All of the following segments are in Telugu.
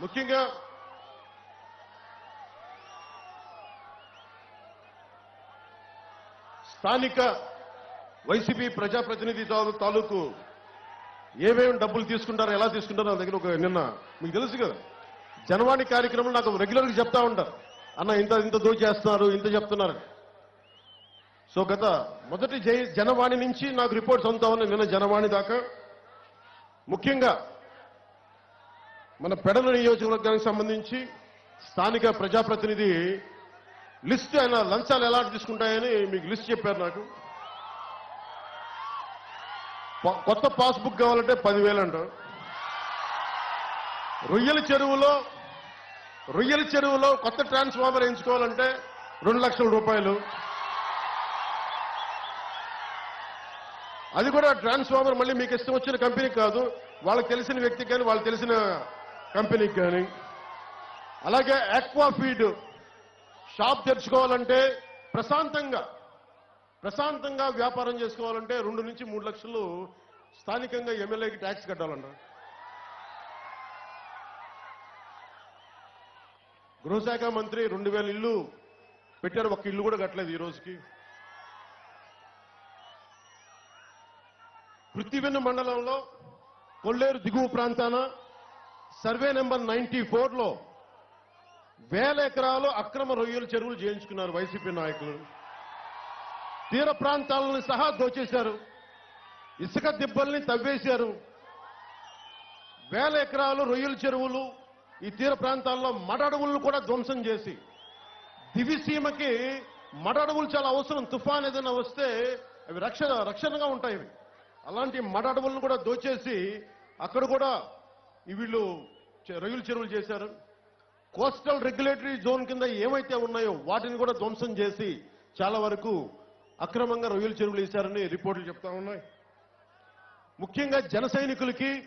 ముఖ్యంగా స్థానిక వైసీపీ ప్రజాప్రతినిధి తాలూకు ఏమేమి డబ్బులు తీసుకుంటారో ఎలా తీసుకుంటారో నా దగ్గర ఒక నిన్న మీకు తెలుసు కదా. జనవాణి కార్యక్రమం నాకు రెగ్యులర్గా చెప్తా ఉంటారు. అన్న ఇంత ఇంత దోచేస్తున్నారు ఇంత చెప్తున్నారు. సో గత మొదటి జై- జనవాణి నుంచి నాకు రిపోర్ట్స్ అంతా ఉన్నాయి. నిన్న జనవాణి దాకా. ముఖ్యంగా మన పెడల నియోజకవర్గానికి సంబంధించి స్థానిక ప్రజాప్రతినిధి లిస్ట్ ఆయన లంచాలు ఎలా తీసుకుంటాయని మీకు లిస్ట్ చెప్పారు నాకు. కొత్త పాస్బుక్ కావాలంటే పదివేలు అంటారు రొయ్యల చెరువులో రొయ్యల చెరువులో కొత్త ట్రాన్స్ఫార్మర్ ఎంచుకోవాలంటే రెండు లక్షల రూపాయలు. అది కూడా ట్రాన్స్ఫార్మర్ మళ్ళీ మీకు ఇష్టం వచ్చిన కంపెనీ కాదు. వాళ్ళకి తెలిసిన వ్యక్తి కానీ వాళ్ళకి తెలిసిన కంపెనీకి కానీ. అలాగే ఎక్వాఫీడ్ షాప్ తెరుచుకోవాలంటే ప్రశాంతంగా ప్రశాంతంగా వ్యాపారం చేసుకోవాలంటే రెండు నుంచి మూడు లక్షలు స్థానికంగా ఎమ్మెల్యేకి ట్యాక్స్ కట్టాలంట. గృహశాఖ మంత్రి రెండు వేల ఇల్లు పెట్టారు ఒక్క ఇల్లు కూడా కట్టలేదు ఈ రోజుకి. పృథ్వీవెన్ను మండలంలో కొల్లేరు దిగువ ప్రాంతాన సర్వే నెంబర్ నైన్టీ లో వేల ఎకరాలు అక్రమ రొయ్యల చెరువులు చేయించుకున్నారు వైసీపీ నాయకులు. తీర ప్రాంతాలను సహా దోచేశారు. ఇసుక దిబ్బల్ని తవ్వేశారు. వేల ఎకరాలు రొయ్యల చెరువులు ఈ తీర ప్రాంతాల్లో మడ అడవులను కూడా ధ్వంసం చేసి దివిసీమకి మడ అడవులు చాలా అవసరం తుఫాన్ ఏదైనా వస్తే అవి రక్షణ రక్షణగా ఉంటాయి. అలాంటి మడ అడవులను కూడా దోచేసి అక్కడ కూడా వీళ్ళు చె- రొయ్యల చెరువులు చేశారు. కోస్టల్ రెగ్యులేటరీ జోన్ కింద ఏమైతే ఉన్నాయో వాటిని కూడా ధ్వంసం చేసి చాలా వరకు అక్రమంగా రొయ్యల చెరువులు వేశారని రిపోర్టులు చెప్తా ఉన్నాయి. ముఖ్యంగా జన సైనికులకి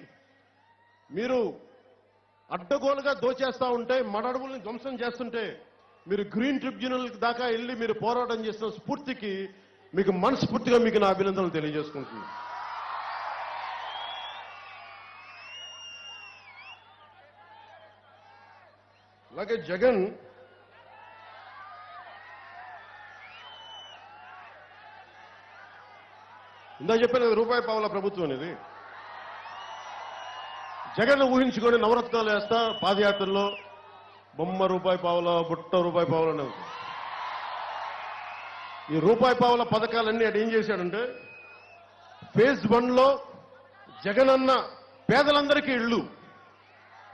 మీరు అడ్డగోలుగా దోచేస్తా ఉంటే మన అడవుల్ని ధ్వంసం చేస్తుంటే మీరు గ్రీన్ ట్రిబ్యునల్ దాకా వెళ్ళి మీరు పోరాటం చేసిన స్ఫూర్తికి మీకు మనస్ఫూర్తిగా మీకు నా అభినందనలు తెలియజేసుకుంటున్నాను. అలాగే జగన్ ఇందా చెప్పిన రూపాయి పావుల ప్రభుత్వం అనేది. జగన్ ఊహించుకొని నవరత్నాలు వేస్తా పాదయాత్రలో బొమ్మ రూపాయి పావుల బుట్ట రూపాయి పావులనే ఈ రూపాయి పావుల పథకాలన్నీ అటు ఏం చేశాడంటే ఫేజ్ వన్లో జగన్ అన్న పేదలందరికీ ఇళ్ళు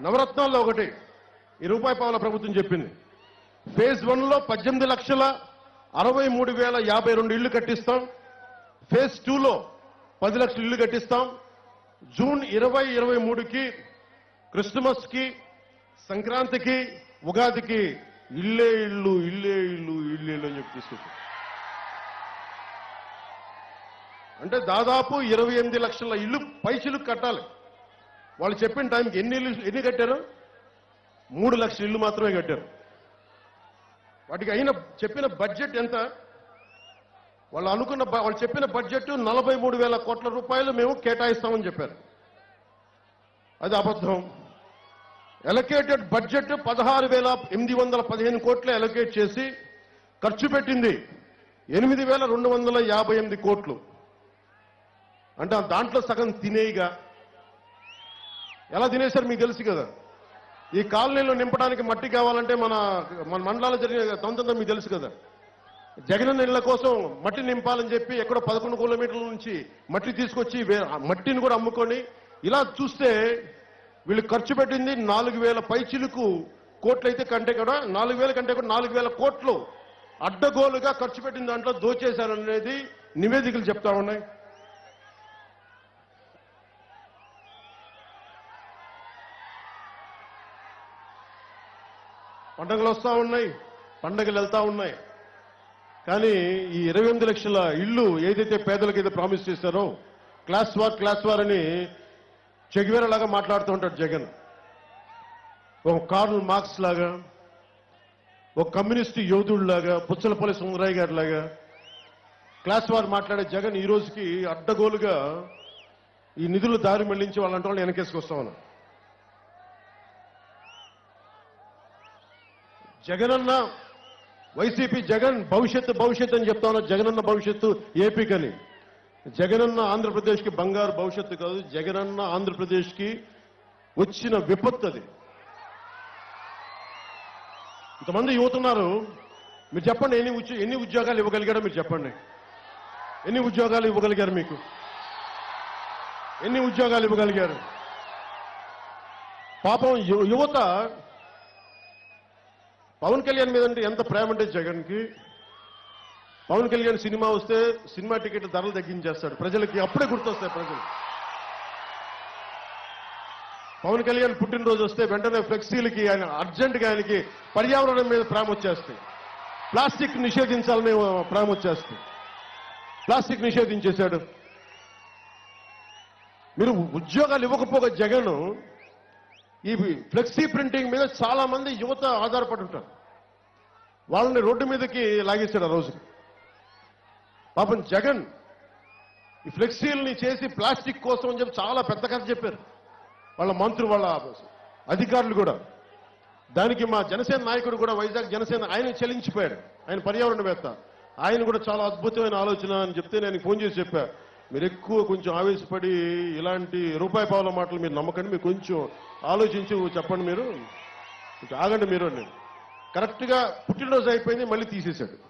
నవరత్నాల్లో ఒకటి. ఈ రూపాయి పావుల ప్రభుత్వం చెప్పింది. ఫేజ్ వన్లో పద్దెనిమిది లక్షల అరవై మూడు వేల యాభై రెండు ఇళ్ళు కట్టిస్తాం. ఫేజ్ టూలో పది లక్షల ఇళ్ళు కట్టిస్తాం. జూన్ ఇరవై ఇరవై మూడుకి క్రిస్మస్కి సంక్రాంతికి ఉగాదికి ఇల్లే ఇల్లు ఇల్లే ఇల్లు ఇల్లే ఇల్లు అని చెప్పి తీసుకొచ్చాం అంటే దాదాపు ఇరవై ఎనిమిది లక్షల ఇల్లు పైసలు కట్టాలి. వాళ్ళు చెప్పిన టైంకి ఎన్ని ఇల్లు ఎన్ని కట్టారు? మూడు లక్షల ఇల్లు మాత్రమే కట్టారు. వాటికి అయిన చెప్పిన బడ్జెట్ ఎంత? వాళ్ళు అనుకున్న వాళ్ళు చెప్పిన బడ్జెట్ నలభై మూడు వేల కోట్ల రూపాయలు మేము కేటాయిస్తామని చెప్పారు. అది అబద్ధం. ఎలకేటెడ్ బడ్జెట్ పదహారు వేల ఎనిమిది వందల పదిహేను కోట్లు ఎలకేట్ చేసి ఖర్చు పెట్టింది ఎనిమిది వేల రెండు వందల యాభై ఎనిమిది కోట్లు. అంటే దాంట్లో సగం తినేయిగా. ఎలా తినేశారు మీకు తెలుసు కదా? ఈ కాలనీలో నింపడానికి మట్టి కావాలంటే మన మన మండలాలు జరిగిన తొందరగా మీకు తెలుసు కదా. జగన్ నీళ్ళ కోసం మట్టి నింపాలని చెప్పి ఎక్కడో పదకొండు కిలోమీటర్ల నుంచి మట్టి తీసుకొచ్చి మట్టిని కూడా అమ్ముకొని ఇలా చూస్తే వీళ్ళు ఖర్చు పెట్టింది నాలుగు వేల పైచిలుకు కోట్లు అయితే కంటే కూడా నాలుగు వేల కంటే కూడా నాలుగు వేల కోట్లు అడ్డగోలుగా ఖర్చు పెట్టిన దాంట్లో దోచేశారనేది నివేదికలు చెప్తా ఉన్నాయి. పండగలు వస్తూ ఉన్నాయి పండగలు వెళ్తా ఉన్నాయి. కానీ ఈ ఇరవై ఎనిమిది లక్షల ఇల్లు ఏదైతే పేదలకు అయితే ప్రామిస్ చేశారో క్లాస్ వార్ క్లాస్ వార్ అని చెగివేర లాగా మాట్లాడుతూ ఉంటాడు జగన్. ఒక కార్ల్ మార్క్స్ లాగా ఒక కమ్యూనిస్ట్ యోధుడిలాగా పుచ్చలపల్లి సుందరయ్య గారి లాగా క్లాస్ వార్ మాట్లాడే జగన్ ఈ రోజుకి అడ్డగోలుగా ఈ నిధులు దారి మళ్ళించి వాళ్ళంటే వాళ్ళు వెనకేసుకొస్తా ఉన్నారు. జగనన్న వైసీపీ జగన్ భవిష్యత్తు భవిష్యత్తు అని చెప్తా ఉన్నా జగనన్న భవిష్యత్తు ఏపీకని. జగనన్న ఆంధ్రప్రదేశ్కి బంగారు భవిష్యత్తు కాదు జగనన్న ఆంధ్రప్రదేశ్కి వచ్చిన విపత్తు అది. ఇంతమంది యువతున్నారు మీరు చెప్పండి ఎన్ని ఉద్యో- ఎన్ని ఉద్యోగాలు ఇవ్వగలిగారో మీరు చెప్పండి. ఎన్ని ఉద్యోగాలు ఇవ్వగలిగారు మీకు? ఎన్ని ఉద్యోగాలు ఇవ్వగలిగారు? పాపం యువత పవన్ కళ్యాణ్ మీద అంటే ఎంత ప్రేమ అంటే జగన్కి? పవన్ కళ్యాణ్ సినిమా వస్తే సినిమా టికెట్ ధరలు తగ్గించేస్తాడు. ప్రజలకి అప్పుడే గుర్తొస్తాయి ప్రజలు. పవన్ కళ్యాణ్ పుట్టినరోజు వస్తే వెంటనే ఫ్లెక్సీలకి ఆయన అర్జెంటుగా ఆయనకి పర్యావరణం మీద ప్రేమ వచ్చేస్తాయి. ప్లాస్టిక్ నిషేధించాలని ప్రేమ వచ్చేస్తాయి. ప్లాస్టిక్ నిషేధించేశాడు. మీరు ఉద్యోగాలు ఇవ్వకపోగా జగన్ ఈ ఫ్లెక్సీ ప్రింటింగ్ మీద చాలా మంది యువత ఆధారపడి ఉంటారు. వాళ్ళని రోడ్డు మీదకి లాగేశాడు ఆ రోజు. పాపం జగన్ ఈ ఫ్లెక్సీలని చేసి ప్లాస్టిక్ కోసం అని చెప్పి చాలా పెద్ద కథ చెప్పారు. వాళ్ళ మంత్రులు వాళ్ళ అధికారులు కూడా. దానికి మా జనసేన నాయకుడు కూడా వైజాగ్ జనసేన ఆయన చెల్లించిపోయాడు. ఆయన పర్యావరణవేత్త. ఆయన కూడా చాలా అద్భుతమైన ఆలోచన అని చెప్తే నేను ఫోన్ చేసి చెప్పాను మీరు ఎక్కువ కొంచెం ఆవేశపడి ఇలాంటి రూపాయి పావుల మాటలు మీరు నమ్మకండి మీరు కొంచెం ఆలోచించి చెప్పండి మీరు. కొంచెం ఆగండి మీరు అని. కరెక్ట్గా పుట్టినరోజు అయిపోయింది మళ్ళీ తీసేశాడు.